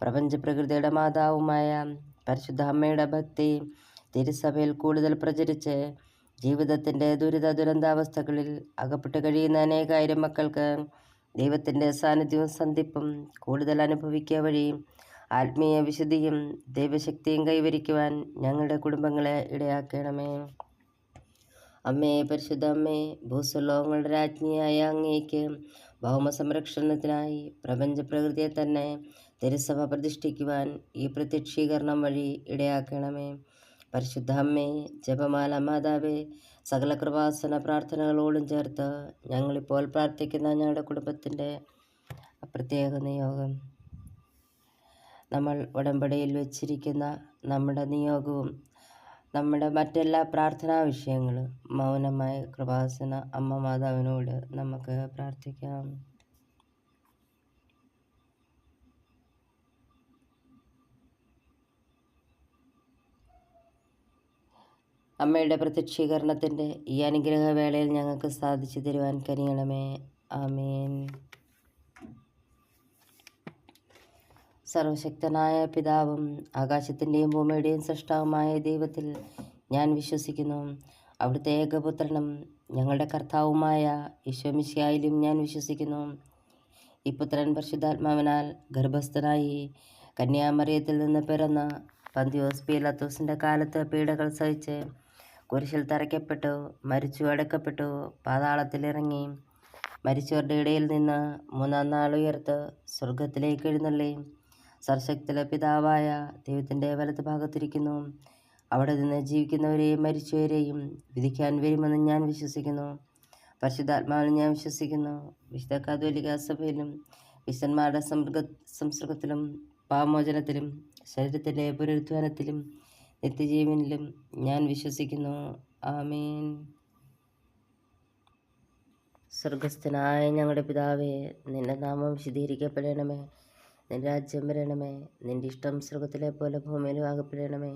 പ്രപഞ്ച പ്രകൃതിയുടെ മാതാവുമായ പരിശുദ്ധ അമ്മയുടെ ഭക്തി തിരുസഭയിൽ കൂടുതൽ പ്രചരിച്ച് ജീവിതത്തിന്റെ ദുരിത ദുരന്താവസ്ഥകളിൽ അകപ്പെട്ട് കഴിയുന്ന അനേകായിരം മക്കൾക്ക് ദൈവത്തിന്റെ സാന്നിധ്യവും സന്ധിപ്പും കൂടുതൽ അനുഭവിക്കുക വഴി ആത്മീയ വിശുദ്ധിയും ദൈവശക്തിയും കൈവരിക്കുവാൻ ഞങ്ങളുടെ കുടുംബങ്ങളെ ഇടയാക്കണമേ. അമ്മേ പരിശുദ്ധ അമ്മേ ഭൂസ്വലോകങ്ങളുടെ രാജ്ഞിയായ അങ്ങേക്ക് ഭൗമ സംരക്ഷണത്തിനായി പ്രപഞ്ച പ്രകൃതിയെ തന്നെ തിരുസഭ പ്രതിഷ്ഠിക്കുവാൻ ഈ പ്രത്യക്ഷീകരണം വഴി ഇടയാക്കണമേ. പരിശുദ്ധ അമ്മേ ജപമാല മാതാവേ സകല കൃപാസന പ്രാർത്ഥനകളോടും ചേർത്ത് ഞങ്ങളിപ്പോൾ പ്രാർത്ഥിക്കുന്ന ഞങ്ങളുടെ കുടുംബത്തിന്റെ പ്രത്യേക നിയോഗം. നമ്മൾ ഉടമ്പടിയിൽ വച്ചിരിക്കുന്ന നമ്മുടെ നിയോഗവും നമ്മുടെ മറ്റെല്ലാ പ്രാർത്ഥനാ വിഷയങ്ങളും മൗനമായ കൃപാസന അമ്മ മാതാവിനോട് നമുക്ക് പ്രാർത്ഥിക്കാം. അമ്മയുടെ പ്രത്യക്ഷീകരണത്തിന്റെ ഈ അനുഗ്രഹവേളയിൽ ഞങ്ങൾക്ക് സാധിച്ചു തരുവാൻ കനിയണമേ. ആമേൻ. സർവശക്തനായ പിതാവും ആകാശത്തിന്റെയും ഭൂമിയുടെയും സൃഷ്ടാവുമായ ദൈവത്തിൽ ഞാൻ വിശ്വസിക്കുന്നു. അവിടുത്തെ ഏകപുത്രനും ഞങ്ങളുടെ കർത്താവുമായ ഈശോമിശിയായാലും ഞാൻ വിശ്വസിക്കുന്നു. ഈ പുത്രൻ പരിശുദ്ധാത്മാവിനാൽ ഗർഭസ്ഥനായി കന്യാമറിയത്തിൽ നിന്ന് പിറന്ന പന്തിയോസ് പീലാത്തോസിന്റെ കാലത്ത് പീഡകൾ സഹിച്ച് കുരിശിൽ തറയ്ക്കപ്പെട്ടു മരിച്ചു അടക്കപ്പെട്ടു പാതാളത്തിലിറങ്ങി. മരിച്ചവരുടെ ഇടയിൽ നിന്ന് മൂന്നാം നാൾ ഉയർത്ത് സ്വർഗത്തിലേക്ക് എഴുന്നള്ളി. സർശക്തിലെ പിതാവായ ദൈവത്തിന്റെ വലത്ത് ഭാഗത്തിരിക്കുന്നു. അവിടെ നിന്ന് ജീവിക്കുന്നവരെയും മരിച്ചവരെയും വിധിക്കാൻ വരുമെന്ന് ഞാൻ വിശ്വസിക്കുന്നു. പരിശുദ്ധാത്മാവിൽ ഞാൻ വിശ്വസിക്കുന്നു. വിശുദ്ധ കാതോലിക സഭയിലും വിശന്മാരുടെ സംസ്കൃതത്തിലും പാമോചനത്തിലും ശരീരത്തിന്റെ പുനരുദ്ധാനത്തിലും നിത്യജീവനിലും ഞാൻ വിശ്വസിക്കുന്നു. ആമീൻ. സ്വർഗസ്ഥനായ ഞങ്ങളുടെ പിതാവേ നിന്റെ നാമം വിശദീകരിക്കപ്പെടണമേ നിന്റെ രാജ്യം വരണമേ. നിന്റെ ഇഷ്ടം സ്വർഗത്തിലെ പോലെ ഭൂമിയിലും ആകപ്പെടണമേ.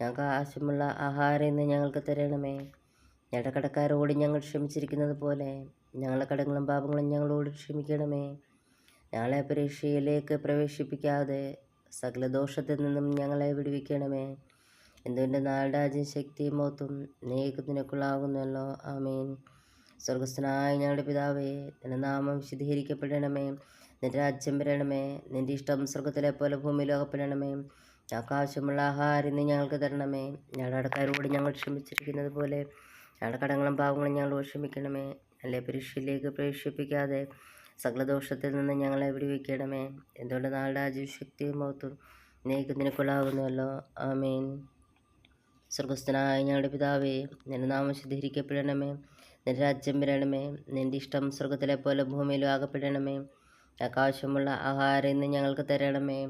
ഞങ്ങൾക്ക് ആവശ്യമുള്ള ആഹാരം ഇന്ന് ഞങ്ങൾക്ക് തരണമേ. ഞങ്ങളുടെ കടക്കാരോട് ഞങ്ങൾ ക്ഷമിച്ചിരിക്കുന്നത് പോലെ ഞങ്ങളുടെ കടങ്ങളും പാപങ്ങളും ഞങ്ങളോട് ക്ഷമിക്കണമേ. ഞങ്ങളെ പരീക്ഷയിലേക്ക് പ്രവേശിപ്പിക്കാതെ സകല ദോഷത്തിൽ നിന്നും ഞങ്ങളെ വിടുവിക്കണമേ. എന്തുകൊണ്ട് ശക്തിയും മൗത്തും മോത്തും നിനക്കുള്ളാകുന്നല്ലോ ആമീൻ. സ്വർഗസ്ഥനായ ഞങ്ങളുടെ പിതാവേ നിന്റെ നാമം വിശദീകരിക്കപ്പെടണമേ നിന്റെ രാജ്യം വരണമേ. നിന്റെ ഇഷ്ടം സ്വർഗത്തിലെ പോലെ ഭൂമിയിലോകപ്പെടണമേ ഞങ്ങൾക്ക് ആവശ്യമുള്ള ആഹാരം ഇന്ന് ഞങ്ങൾക്ക് തരണമേ. ഞങ്ങളുടെ അടക്കാരോട് ഞങ്ങൾ ക്ഷമിച്ചിരിക്കുന്നത് പോലെ ഞങ്ങളുടെ കടങ്ങളും പാവങ്ങളും ഞങ്ങളോട് ക്ഷമിക്കണമേ. നല്ല പരീക്ഷയിലേക്ക് പ്രവേശിപ്പിക്കാതെ സകലദോഷത്തിൽ നിന്ന് ഞങ്ങളെ വിടുവിക്കണമേ. എന്തുകൊണ്ട് നാളുടെ ആജീവശക്തിയും മൗത്തും നീക്കുന്നതിനൊക്കെയുള്ളാകുന്നുവല്ലോ ആമീൻ. സ്വർഗസ്ഥനായ ഞങ്ങളുടെ പിതാവേ നിന്റെ നാമം ശുദ്ധീകരിക്കപ്പെടണമേ. നിന്റെ രാജ്യം വരണമേ. നിന്റെ ഇഷ്ടം സ്വർഗത്തിലെ പോലെ ഭൂമിയിലും ആകപ്പെടണമേ. ആവശ്യമുള്ള ആഹാരം ഇന്ന് ഞങ്ങൾക്ക് തരണമേ.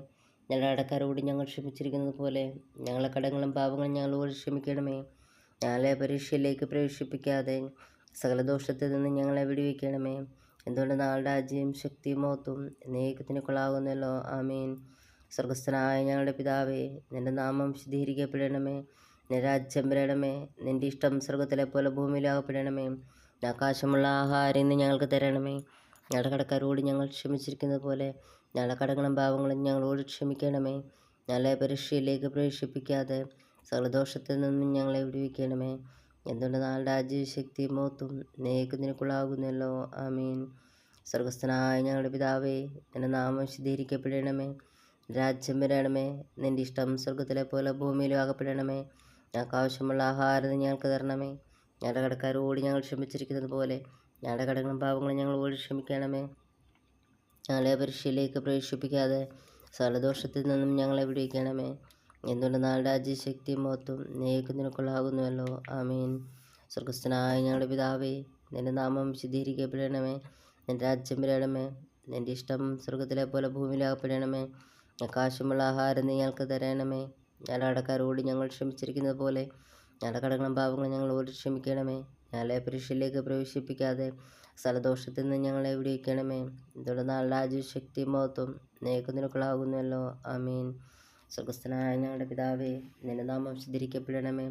ഞങ്ങളുടെ അടക്കാരോട് ഞങ്ങൾ ക്ഷമിച്ചിരിക്കുന്നത് പോലെ ഞങ്ങളെ കടങ്ങളും പാപങ്ങളും ഞങ്ങളോട് ക്ഷമിക്കണമേ. ഞങ്ങളെ പരീക്ഷയിലേക്ക് പ്രവേശിപ്പിക്കാതെ സകല ദോഷത്തിൽ നിന്ന് ഞങ്ങളെ വിടുവിക്കണമേ. എന്തുകൊണ്ട് നാളുടെ രാജ്യം ശക്തിയും മോത്തും നീക്കത്തിന് കൊള്ളാകുന്നല്ലോ. ആമീൻ. സ്വർഗസ്ഥനായ ഞങ്ങളുടെ പിതാവേ നിന്റെ നാമം ശുദ്ധീകരിക്കപ്പെടണമേ. നിന്റെ രാജ്യം വരണമേ. നിന്റെ ഇഷ്ടം സ്വർഗത്തിലെ പോലെ ഭൂമിയിലാകപ്പെടണമേ ആകാശമുള്ള ആഹാരം ഇന്ന് ഞങ്ങൾക്ക് തരണമേ. ഞങ്ങളുടെ കടക്കാരോട് ഞങ്ങൾ ക്ഷമിച്ചിരിക്കുന്നത് പോലെ ഞങ്ങളുടെ കടങ്ങളും പാവങ്ങളും ഞങ്ങളോട് ക്ഷമിക്കണമേ. ഞങ്ങളെ പരീക്ഷയിലേക്ക് പ്രവേശിപ്പിക്കാതെ സകലദോഷത്തിൽ നിന്നും ഞങ്ങളെ വിടുവിക്കണമേ. എന്തുകൊണ്ട് നാളുടെ രാജ്യശക്തി മോത്തും നേക്കുന്നതിനൊക്കെയുള്ളാകുന്നല്ലോ ആമീൻ. സ്വർഗസ്ഥനായ ഞങ്ങളുടെ പിതാവേ നിന്റെ നാമം ശുദ്ധീകരിക്കപ്പെടണമേ. രാജ്യം വരണമേ. നിന്റെ ഇഷ്ടം സ്വർഗത്തിലെ പോലെ ഭൂമിയിലും ആകപ്പെടണമേ. ഞങ്ങൾക്ക് ആവശ്യമുള്ള ആഹാരം ഞങ്ങൾക്ക് തരണമേ. ഞങ്ങളുടെ കടക്കാരോട് ഞങ്ങൾ ക്ഷമിച്ചിരിക്കുന്നത് പോലെ ഞങ്ങളുടെ കടങ്ങളും പാവങ്ങളും ഞങ്ങളോട് ക്ഷമിക്കണമേ. ഞങ്ങളെ പരീക്ഷയിലേക്ക് പ്രവേശിപ്പിക്കാതെ സകലദോഷത്തിൽ നിന്നും ഞങ്ങളെ വിടുവിക്കണമേ. എന്തുകൊണ്ട് നാളുടെ രാജ്യശക്തി മൊത്തം നേക്ക് നിനക്കുള്ളാകുന്നുവല്ലോ ആമീൻ. സ്വർഗസ്ഥനായ ഞങ്ങളുടെ പിതാവേ നിന്റെ നാമം വിശദീകരിക്കപ്പെടണമേ നിന്റെ രാജ്യം വരണമേ. നിന്റെ ഇഷ്ടം സ്വർഗത്തിലെ പോലെ ഭൂമിയിലാകപ്പെടണമേ. ആകാശമുള്ള ആഹാരം നീ ഞങ്ങൾക്ക് തരണമേ. ഞങ്ങളുടെ അടക്കാരോട് ഞങ്ങൾ ക്ഷമിച്ചിരിക്കുന്നത് പോലെ ഞങ്ങളുടെ ഞങ്ങൾ ഞങ്ങളോട് ക്ഷമിക്കണമേ. ഞങ്ങളെ പരീക്ഷയിലേക്ക് പ്രവേശിപ്പിക്കാതെ സ്ഥലദോഷത്തിൽ നിന്ന് ഞങ്ങളെ വിടിയിക്കണമേ നാളുടെ രാജ്യശക്തി മഹത്വം നേക്ക് അമീൻ സ്വർഗസ്ഥനായ ഞങ്ങളുടെ പിതാവേ നിന്റെ നാമം വിശദീകരിക്കപ്പെടണമേ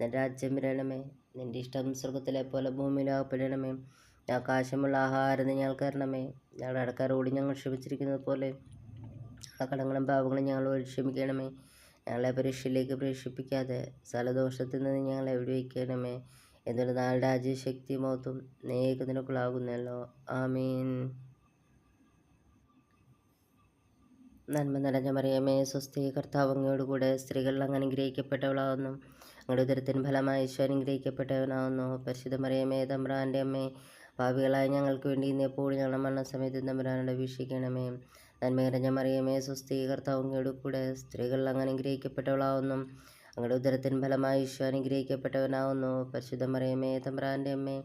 നിന്റെ രാജ്യം വരണമേ. നിന്റെ ഇഷ്ടം സ്വർഗത്തിലെ പോലെ ഭൂമിയിലാകപ്പെടണമേ ആകാശമുള്ള ആഹാരം നീ ഞങ്ങൾക്ക് തരണമേ. ഞങ്ങളുടെ അടക്കാരോട് ഞങ്ങൾ ക്ഷമിച്ചിരിക്കുന്നത് പോലെ കടങ്ങളും പാവങ്ങളും ഞങ്ങളോട് ക്ഷമിക്കണമേ. ഞങ്ങളെ പരീക്ഷയിലേക്ക് പ്രവേശിപ്പിക്കാതെ സ്ഥലദോഷത്തിൽ നിന്ന് ഞങ്ങളെ വിടുവിക്കണമേ എന്നുള്ള നാളുടെ രാജ്യശക്തി മഹത്വം നേക്ക് നിനക്കുള്ളാകുന്നല്ലോ ആമീൻ. നന്മ നിറഞ്ഞ മറിയമേ സ്വസ്തി കർത്താവ് അങ്ങയോട് കൂടെ സ്ത്രീകൾ അങ്ങ് അനുഗ്രഹിക്കപ്പെട്ടവളാവുന്നു അങ്ങയുടെ ഉദരത്തിന് ഫലമായി ഈശോ അനുഗ്രഹിക്കപ്പെട്ടവനാവുന്നു പരിശുദ്ധ മറിയമേ തമ്പ്രാന്റെ അമ്മേ ഭാവികളായ ഞങ്ങൾക്ക് വേണ്ടി ഇന്ന് എപ്പോഴും ഞങ്ങളുടെ മരണസമയത്ത് തമ്പുരാനോട് വീക്ഷിക്കണമേ നന്മ നിറഞ്ഞ മറിയമേ സ്വസ്തി അങ്ങയോട് കൂടെ സ്ത്രീകൾ അങ്ങനെ അനുഗ്രഹിക്കപ്പെട്ടവളാവുന്നു. അങ്ങയുടെ ഉദരത്തിന് ഫലമായി ഈശോ അനുഗ്രഹിക്കപ്പെട്ടവനാവുന്നു. പരിശുദ്ധ മറിയമേ തമ്പുരാന്റെ അമ്മേ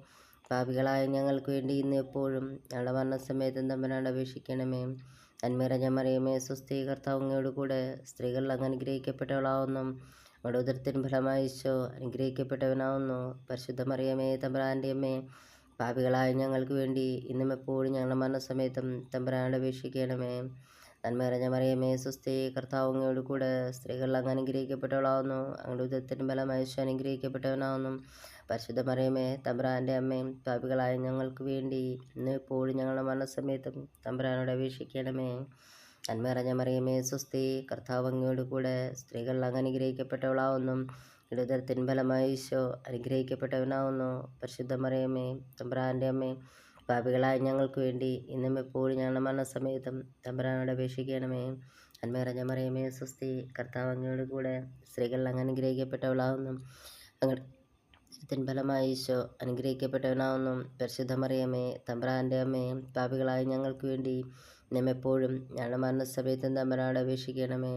പാപികളായ ഞങ്ങൾക്ക് വേണ്ടി ഇന്ന് എപ്പോഴും ഞങ്ങളുടെ മരണസമയത്ത് തമ്പുരാനോട് അപേക്ഷിക്കണമേ നന്മറിഞ്ഞ മറിയമേ സ്വസ്തി കൂടെ സ്ത്രീകൾ അങ്ങ് അനുഗ്രഹിക്കപ്പെട്ടവളാവുന്നു. അങ്ങയുടെ ഉദരത്തിന് ഫലമായി ഈശോ അനുഗ്രഹിക്കപ്പെട്ടവനാവുന്നു. പരിശുദ്ധ മറിയമേ തമ്പുരാന്റെ അമ്മേ പാപികളായ ഞങ്ങൾക്ക് വേണ്ടി ഇന്നും എപ്പോഴും ഞങ്ങളുടെ മരണസമയത്തും തമ്പുരാനോട് അപേക്ഷിക്കണമേ. നന്മറിഞ്ഞ മറിയമേ സ്വസ്തി കർത്താവുങ്ങയോട് കൂടെ സ്ത്രീകൾ അങ്ങ് അനുഗ്രഹിക്കപ്പെട്ടവളാവുന്നു. അങ്ങയുടെ ഉദരത്തിന് ഫലമായി ഈശോ അനുഗ്രഹിക്കപ്പെട്ടവനാവുന്നു. പരിശുദ്ധ മറിയമേ തമ്പുരാന്റെ അമ്മയും പാപികളായ ഞങ്ങൾക്ക് വേണ്ടി ഇന്നും എപ്പോഴും ഞങ്ങളുടെ മരണസമയത്തും തമ്പുരാനോട് അപേക്ഷിക്കണമേ. നന്മറിഞ്ഞ മറിയമേ സ്വസ്തി കർത്താവ് അങ്ങയോട് കൂടെ സ്ത്രീകൾ അങ്ങ് അനുഗ്രഹിക്കപ്പെട്ടവളാവുന്നു. ഇടതരത്തിൻ ഫലമായി ഈശോ അനുഗ്രഹിക്കപ്പെട്ടവനാവുന്നു. പരിശുദ്ധ മറിയമ്മേ തമ്പ്രാന്റെ അമ്മേ പാപികളായ ഞങ്ങൾക്ക് വേണ്ടി ഇന്നും എപ്പോഴും ഞങ്ങളുടെ മരണസമയത്തും തമ്പ്രാനോട് അപേക്ഷിക്കണമേ. അന്മേറഞ്ഞ മറിയമ്മേ സ്വസ്തി കർത്താവ് കൂടെ സ്ത്രീകൾ അങ്ങ് അനുഗ്രഹിക്കപ്പെട്ടവളാവുന്നു. അങ്ങനെ ഫലമായി ഈശോ അനുഗ്രഹിക്കപ്പെട്ടവനാവുന്നു. പരിശുദ്ധ മറിയമ്മേ തമ്പ്രാന്റെ അമ്മേ പാപികളായ ഞങ്ങൾക്ക് വേണ്ടി ഇന്നും എപ്പോഴും ഞങ്ങളുടെ മരണസമയത്തും തമ്പ്രാനോട് അപേക്ഷിക്കണമേ.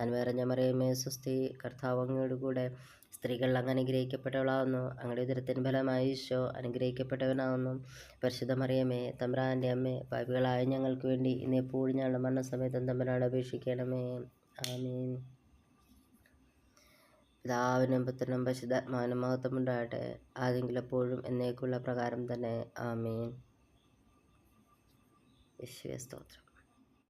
അൻവേറഞ്ഞ മറിയമേ സുസ്തി കർത്താവ് അങ്ങയോട് കൂടെ സ്ത്രീകൾ അങ്ങ് അനുഗ്രഹിക്കപ്പെട്ടവളാവുന്നു. അങ്ങയുടെ ഉദരത്തിന് ഫലമായി ഈശോ അനുഗ്രഹിക്കപ്പെട്ടവനാവുന്നു. പരിശുദ്ധ മറിയമേ തമ്പ്രാന്റെ അമ്മേ പാപികളായ ഞങ്ങൾക്ക് വേണ്ടി ഇന്ന് എപ്പോഴും ഞങ്ങളുടെ മരണസമയത്തും തമ്പരാട് അപേക്ഷിക്കണമേ. ആമീൻ. പിതാവിനും പുത്രനും പരിശുദ്ധാത്മാവിനും മഹത്വം ഉണ്ടാകട്ടെ. എപ്പോഴും എന്നേക്കുള്ള പ്രകാരം തന്നെ. ആമീൻ. യേശുവേ സ്തോത്രം.